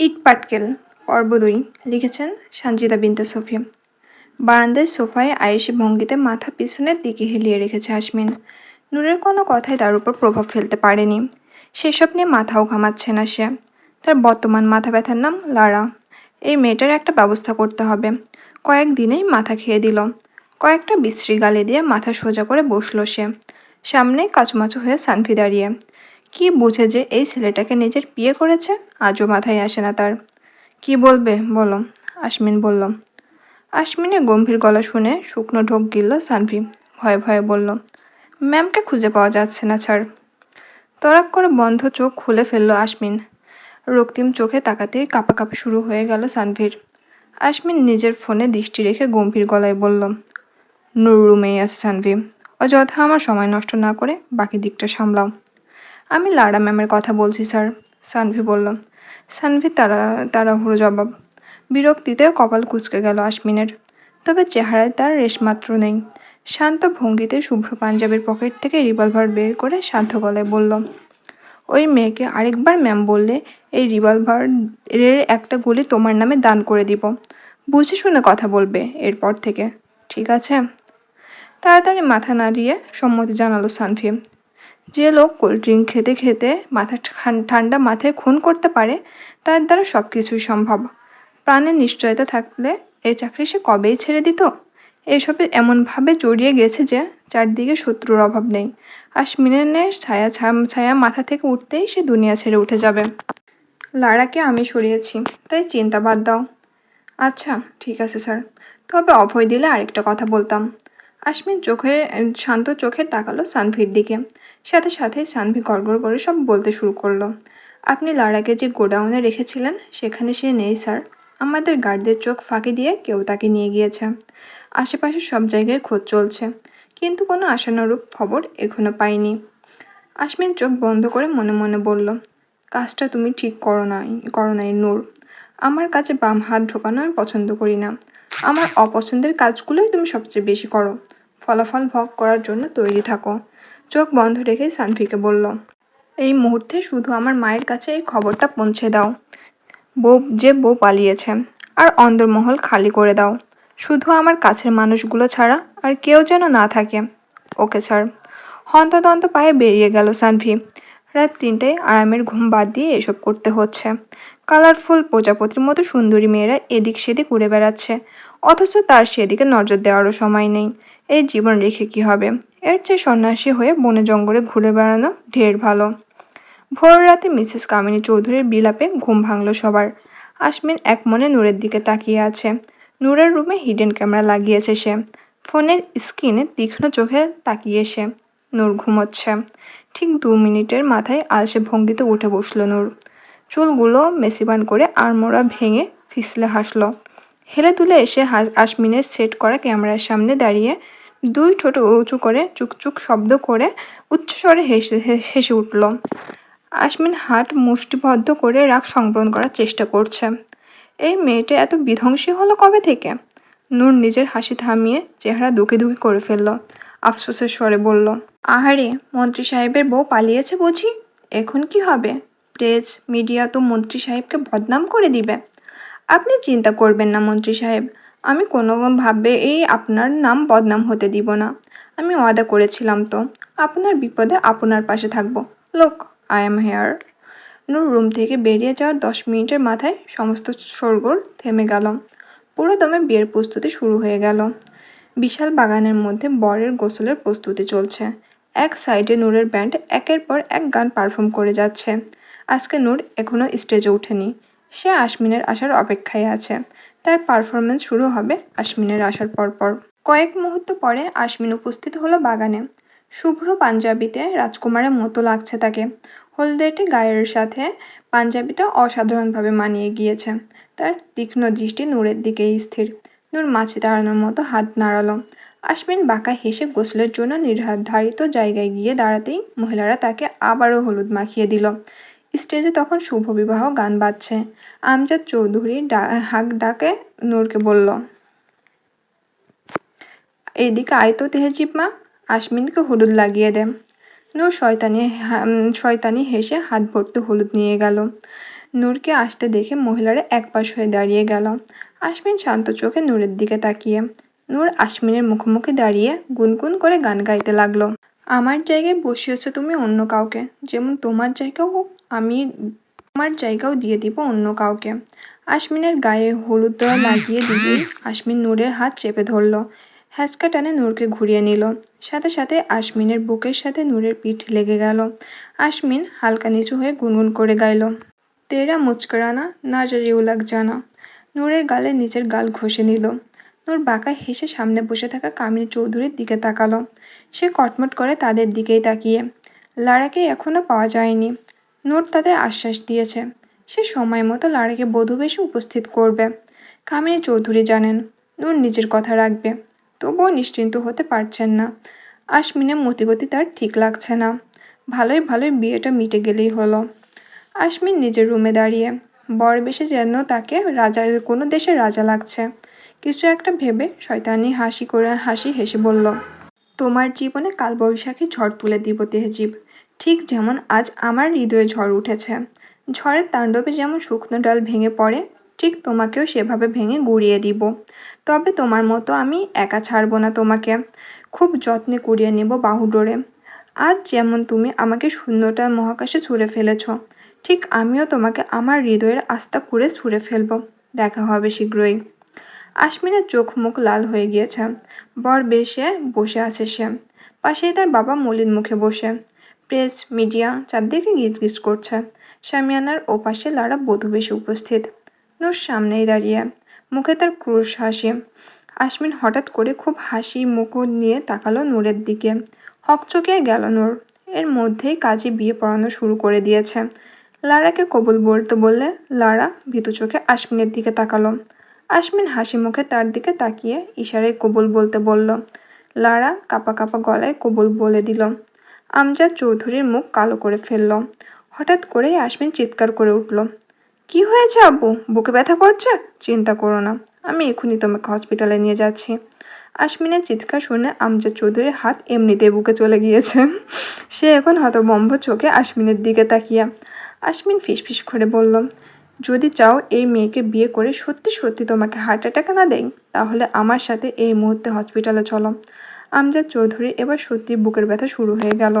ইট পাটকেল পর্ব দুই লিখেছেন সঞ্জিতা বিনতে সোফিয়া। বারান্দায় সোফায় আয়েসি ভঙ্গিতে মাথা পিছনের দিকে হেলিয়ে রেখেছে আসমিন নূরের কোনো কথাই তার উপর প্রভাব ফেলতে পারেনি। সেসব নিয়ে মাথাও ঘামাচ্ছে না সে। তার বর্তমান মাথা ব্যথার নাম লারা। এই মেয়েটার একটা ব্যবস্থা করতে হবে। কয়েক দিনেই মাথা খেয়ে দিল। কয়েকটা বিশ্রী গালে দিয়ে মাথা সোজা করে বসল সে। সামনে কাচুমাচু হয়ে সানফি দাঁড়িয়ে। কি বুঝে যে এই ছেলেটাকে নিজের বিয়ে করেছে? আজও মাথায় আসে না তার। কি বলবে? বলো। আশমিন বলল। আশমিনের গম্ভীর গলা শুনে শুকনো ঢোক গিলল সানভি। ভয়ে ভয়ে বলল, ম্যামকে খুঁজে পাওয়া যাচ্ছে না, ছাড়। তরাক করে বন্ধ চোখ খুলে ফেলল আশমিন। রক্তিম চোখে তাকাতেই কাঁপাকাঁপি শুরু হয়ে গেল সানভির। আশমিন নিজের ফোনে দৃষ্টি রেখে গম্ভীর গলায় বলল নূর রুমেই আছে সানভি। অযথা আমার সময় নষ্ট না করে বাকি দিকটা সামলাও। আমি লারা ম্যামের কথা বলছি, স্যার। সানভি বলল। সানভি, তারা, তাড়াহুড়ো জবাব। বিরক্তিতে কপাল কুচকে গেল আশমিনের। তবে চেহারায় তার রেশমাত্র নেই। শান্ত ভঙ্গিতে শুভ্র পাঞ্জাবের পকেট থেকে রিভলভার বের করে শান্ত গলায় বলল, ওই মেয়েকে আরেকবার ম্যাম বললে এই রিভলভার এর একটা গুলি তোমার নামে দান করে দিব। বুঝে শুনে কথা বলবে এরপর থেকে। ঠিক আছে? তাড়াতাড়ি মাথা নাড়িয়ে সম্মতি জানালো সানভি। যে লোক কোল্ড ড্রিঙ্ক খেতে খেতে মাথা ঠান- ঠান্ডা মাথায় খুন করতে পারে, তার দ্বারা সব কিছুই সম্ভব। প্রাণের নিশ্চয়তা থাকলে এই চাকরি সে কবেই ছেড়ে দিত? এসবে এমনভাবে জড়িয়ে গেছে যে চারদিকে শত্রুর অভাব নেই। আশমিনের ছায়া ছায়া মাথা থেকে উঠতেই সে দুনিয়া ছেড়ে উঠে যাবে। লারাকে আমি সরিয়েছি, তাই চিন্তা বাদ দাও। আচ্ছা ঠিক আছে স্যার। তবে অভয় দিলে আরেকটা কথা বলতাম। আশমিন চোখে, শান্ত চোখে তাকালো সানভির দিকে। সাথে সাথে সানভি গড়গড় করে সব বলতে শুরু করল। আপনি লারাকে যে গোডাউনে রেখেছিলেন, সেখানে সে নেই, স্যার। আমাদের গার্ডদের চোখ ফাঁকি দিয়ে কেউ তাকে নিয়ে গিয়েছে। আশেপাশে সব জায়গায় খোঁজ চলছে, কিন্তু কোনো আশানুরূপ খবর এখনও পাইনি। আশমিন চোখ বন্ধ করে মনে মনে বলল, কাজটা তুমি ঠিক করো নাই করো নাই, নূর। আমার কাছে বাম হাত ঢোকানো আমি পছন্দ করি না। আমার অপছন্দের কাজগুলোই তুমি সবচেয়ে বেশি করো। ফলাফল ভোগ করার জন্য তৈরি থাকো। চোখ বন্ধ রেখে সানভিকে বলল এই মুহূর্তে শুধু আমার মায়ের কাছে এই খবরটা পৌঁছে দাও। বউ, যে বউ পালিয়েছে, আর অন্দরমহল খালি করে দাও। শুধু আমার কাছের মানুষগুলো ছাড়া আর কেউ যেন না থাকে। ওকে স্যার হন্তদন্ত পায়ে বেরিয়ে গেল সানভি রাত তিনটায় আরামের ঘুম বাদ দিয়ে এসব করতে হচ্ছে। কালারফুল প্রজাপতির মতো সুন্দরী মেয়েরা এদিক সেদিক উড়ে বেড়াচ্ছে। অথচ তার সেদিকে নজর দেওয়ারও সময় নেই। এই জীবন রেখে কি হবে? এর চেয়ে সন্ন্যাসী হয়ে বনে জঙ্গলে ঘুরে বেড়ানো ঢের ভালো। ভোর রাতে মিসেস কামিনী চৌধুরীর বিলাপে ঘুম ভাঙল সবার। আশমিন এক মনে নূরের দিকে তাকিয়ে আছে। নূরের রুমে হিডেন ক্যামেরা লাগিয়েছে সে। ফোনের স্ক্রিনে তীক্ষ্ণ চোখে তাকিয়ে সে। নূর ঘুমোচ্ছে। ঠিক দু মিনিটের মাথায় আলসে ভঙ্গিতে উঠে বসল নূর। চুলগুলো মেসিবান করে আড়মোড়া ভেঙে ফিসলে হাসলো। হেলে তুলে এসে আশমিনের সেট করা ক্যামেরার সামনে দাঁড়িয়ে দুই ঠোঁট উঁচু করে চুকচুক শব্দ করে উচ্চস্বরে হেসে হেসে উঠল। আশমিন হাট মুষ্টিবদ্ধ করে রাগ সংবরণ করার চেষ্টা করছে। এই মেয়েটা এত বিধ্বংসী হলো কবে থেকে? নূর নিজের হাসি থামিয়ে চেহারা দুঃখে দুঃখে করে ফেলল। আফসোসের স্বরে বলল, আহারে, মন্ত্রী সাহেবের বউ পালিয়েছে বুঝি? এখন কি হবে? প্রেস, মিডিয়া তো মন্ত্রী সাহেবকে বদনাম করে দিবে। আপনি চিন্তা করবেন না মন্ত্রী সাহেব আমি কোনোভাবে এই আপনার নাম বদনাম হতে দিব না। আমি ওয়াদা করেছিলাম তো, আপনার বিপদে আপনার পাশে থাকব। লোক I am here Noor room থেকে বেরিয়ে যাওয়ার দশ মিনিটের মাথায় সমস্ত শোরগোল থেমে গেল। পুরো দমে বিয়ের প্রস্তুতি শুরু হয়ে গেল। বিশাল বাগানের মধ্যে বরের গোসলের প্রস্তুতি চলছে। এক সাইডে নূরের ব্যান্ড একের পর এক গান পারফর্ম করে যাচ্ছে। আজকে নূর এখনও স্টেজে ওঠেনি। সে আশমিনের আসার অপেক্ষায় আছে। তার পারফরমেন্স শুরু হবে আশমিনের আসার পরপর। কয়েক মুহূর্ত পরে আশমিন উপস্থিত হলো বাগানে। শুভ্র পাঞ্জাবিতে রাজকুমারের মতো লাগছে তাকে। হলদেটে গায়ের সাথে পাঞ্জাবিটা অসাধারণভাবে মানিয়ে গিয়েছে। তার তীক্ষ্ণ দৃষ্টি নূরের দিকেই স্থির। নূর মাছি দাঁড়ানোর মতো হাত নাড়ালো। আশমিন বাঁকা হেসে গোসলের জন্য নির্ধারিত জায়গায় গিয়ে দাঁড়াতেই মহিলারা তাকে আবারও হলুদ মাখিয়ে দিল। স্টেজে তখন শুভ বিবাহ গান বাজছে। আমজাদ চৌধুরী হাক ডাকে নূরকে বলল এইদিকে আয় তো তেহজিব মা, আশমিনকে হলুদ লাগিয়ে দে। নূর শয়তানি শয়তানি হেসে হাত ভর্তি হলুদ নিয়ে গেল। নূরকে আসতে দেখে মহিলারা একপাশ হয়ে দাঁড়িয়ে গেল। আশমিন শান্ত চোখে নূরের দিকে তাকিয়ে। নূর আশমিনের মুখোমুখি দাঁড়িয়ে গুনগুন করে গান গাইতে লাগল, আমার জায়গায় বসিয়েছো তুমি অন্য কাউকে, যেমন তোমার জায়গাও আমি আমার জায়গাও দিয়ে দিব অন্য কাউকে। আশমিনের গায়ে হলুদ দেওয়া লাগিয়ে দিয়েই আশমিন নূরের হাত চেপে ধরলো। হ্যাচকা টানে নূরকে ঘুরিয়ে নিল। সাথে সাথে আশমিনের বুকের সাথে নূরের পিঠ লেগে গেল। আশমিন হালকা নিচু হয়ে গুনগুন করে গাইল, তেরা মুচকরানা, না জরিউ লাগ জানা। নূরের গালে নিচের গাল ঘষে নিল। নূর বাঁকা হেসে সামনে বসে থাকা কামিনী চৌধুরীর দিকে তাকালো। সে কটমট করে তাদের দিকেই তাকিয়ে লারাকে এখনও পাওয়া যায়নি। নূর তাদের আশ্বাস দিয়েছে। সে সময় মতো লারাকে বধূ বেশে উপস্থিত করবে। কামিনী চৌধুরী জানেন নূর নিজের কথা রাখবে, তবুও নিশ্চিন্ত হতে পারছেন না। আশমিনের মতিগতি তার ঠিক লাগছে না। ভালোই ভালোই বিয়েটা মিটে গেলেই হলো। আশমিন নিজের রুমে দাঁড়িয়ে বর বেশে যেন তাকে রাজার কোনো দেশের রাজা লাগছে। কিছু একটা ভেবে শয়তানি হাসি করে, হাসি হেসে বলল, তোমার জীবনে কালবৈশাখী ঝড় তুলে দিব তেহজীব ঠিক যেমন আজ আমার হৃদয়ে ঝড় উঠেছে। ঝড়ের তাণ্ডবে যেমন শুকনো ডাল ভেঙে পড়ে, ঠিক তোমাকেও সেভাবে ভেঙে গুড়িয়ে দিব। তবে তোমার মতো আমি একা ছাড়বো না তোমাকে। খুব যত্নে কুড়িয়ে নেব বাহুডোরে। আজ যেমন তুমি আমাকে শূন্যটা মহাকাশে ছুঁড়ে ফেলেছ, ঠিক আমিও তোমাকে আমার হৃদয়ের আস্থা করে ছুঁড়ে ফেলব। দেখা হবে শীঘ্রই। আশমিনের চোখ মুখ লাল হয়ে গিয়েছে। বর বেশে বসে আছে সে। পাশেই তার বাবা মলিন মুখে বসে। প্রেস মিডিয়া চারদিকে গিজ গিজ করছে। শামিয়ানার ওপাশে লারা বধূ বেশি উপস্থিত। নূর সামনেই দাঁড়িয়ে। মুখে তার ক্রুশ হাসি। আশমিন হঠাৎ করে খুব হাসি মুখ নিয়ে তাকালো নূরের দিকে। হকচকে গেল নূর। এর মধ্যেই কাজে বিয়ে পড়ানো শুরু করে দিয়েছে। লারাকে কবুল বলতে বললে লারা ভীতু চোখে আশমিনের দিকে তাকালো। আশমিন হাসি মুখে তার দিকে তাকিয়ে ইশারায় কবুল বলতে বলল। লারা কাপা কাপা গলায় কবুল বলে দিল। আমজাদ চৌধুরীর মুখ কালো করে ফেলল। হঠাৎ করেই আশমিন চিৎকার করে উঠল। কি হয়েছে আব্বু? বুকে ব্যথা করছে? চিন্তা করো না, আমি এখনই তোমাকে হসপিটালে নিয়ে যাচ্ছি। আশমিনের চিৎকার শুনে আমজাদ চৌধুরীর হাত এমনিতে বুকে চলে গিয়েছে। সে এখন হতবম্ব চোখে আশমিনের দিকে তাকিয়া। আশমিন ফিসফিস করে বলল, যদি চাও এই মেয়েকে বিয়ে করে সত্যি সত্যি তোমাকে হার্ট অ্যাটাক না দেয় তাহলে আমার সাথে এই মুহূর্তে হসপিটালে চলো। আমজাদ চৌধুরীর এবার সত্যি বুকের ব্যথা শুরু হয়ে গেল।